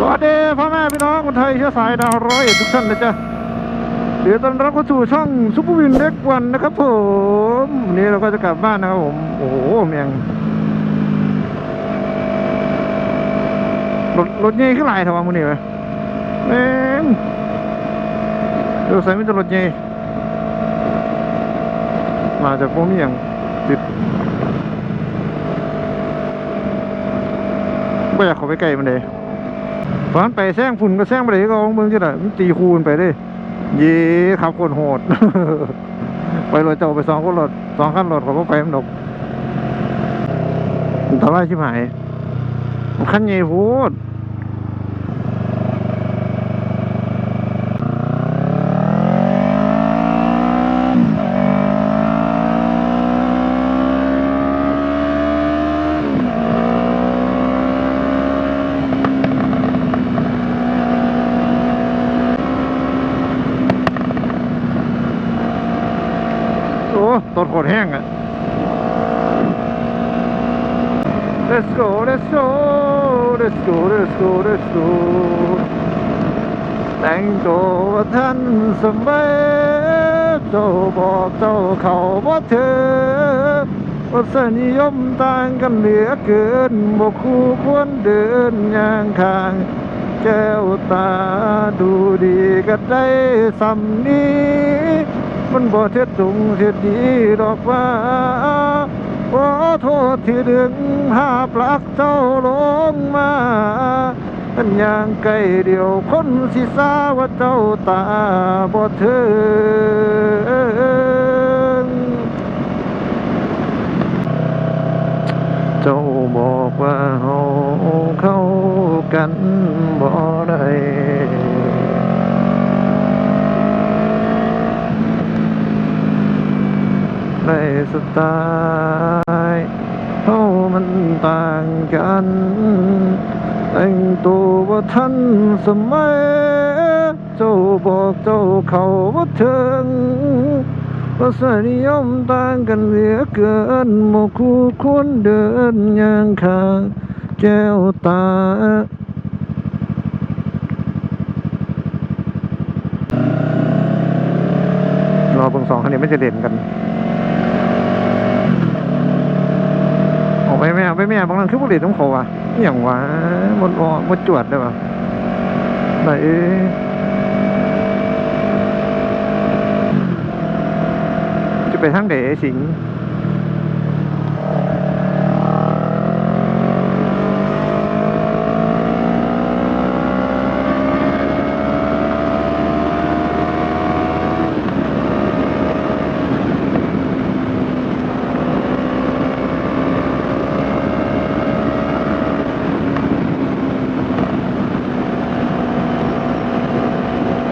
สวัสดีพ่อแม่พี่น้องคนไทยเชื้อสายดาวร้อยเอ็ดทุกท่านนะจ๊ะเดี๋ยวตอนรับเข้าสู่ช่องซุปเปอร์วินเล็กวันนะครับผมวันนี้เราก็จะกลับบ้านนะครับผมโอ้โหเมียงรถรถใหญ่ขึ้นหลายทว่ามึงนี่ไหมแม่งเดี๋ยวใส่ไม่จะรถใหญ่มาจากพวกนี้อย่างติดไม่อยากข้าไปใกล้มันเลย ตอนไปแซงฝุ่นก็แซงไปเลยก็เอาเมืองจะได้มันตีคูณไปด้เย่ขับคนโหด ไปรถเจ้าไปสองคนรถสองคันรถขาก็ไปมันดกมันทำไรชิบหายมันคันใหญ่พูดโอ้ ต้นโคตรแห้งอะ Let's go Let's go Let's go Let's go Let's go แต่งตัวท่านสมัยเจ้าบอกเจ้าเขาว่าเธอว่าสนิยมต่างกันเหลือเกินบอกคู่ควรเดินย่างข้างแก้วตาดูดีก็ได้สำนี้ มันบ่เท็ดตุงเท็ดดีดอกว่าขอโทษที่ดึงภาพลักเจ้าลงมาอันยางไกลเดียวคนสิสาว่าเจ้าตาบ่ถึงเจ้าบอกว่าเฮาเข้ากันบ่ได้ใน สไตล์เฮามันต่างกันแต่งตัวว่าทันสมัย เจ้าบอกเจ้าเขาว่าถึงรสนิยมต่างกันเหลือเกินโมคู่ควรเดินอย่างข้างแก้วตารอเบิ่งสองคันนี้ไม่จะเด่นกันออก ไปแม่ไปแม่บางนั้นคือบุหรี่ต้องเขาอะอย่างวะหมดออกหมดจวดได้ปะไหนจะไปทางไหนสิง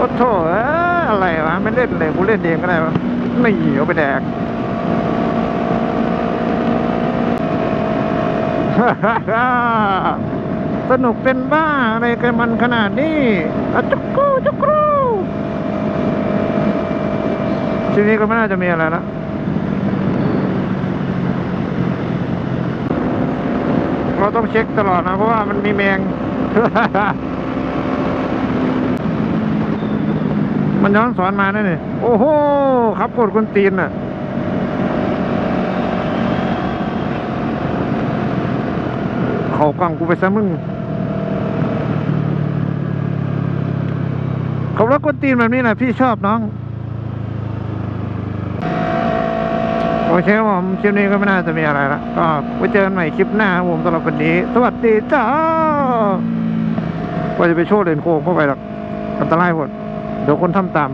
โอ้โถเอ้ยอะไรวะ ไม่เล่นเลยกูเล่นเองก็ได้วะไม่เหี่ยวไปแดกสนุกเป็นบ้าอะไรกันมันขนาดนี้อะจุกกูจุกรูทีนี้ก็ไม่น่าจะมีอะไรละเราต้องเช็คตลอดนะ เพราะว่ามันมีแมง มันย้อนสอนมานั่นนี่โอ้โหขับกดคนตีนน่ะ เขากล้องกูไปซะมึงขับรถกวนตีนแบบนี้แหละพี่ชอบน้อง โอเคครับผมคลิปนี้ก็ไม่น่าจะมีอะไรละก็ไว้เจอกันใหม่คลิปหน้าผมสำหรับวันนี้ สวัสดีจ้าว่าจะไปโชว์เลนโค้งเข้าไปหรอกอันตรายหมด เดี๋ยวคนทำตาม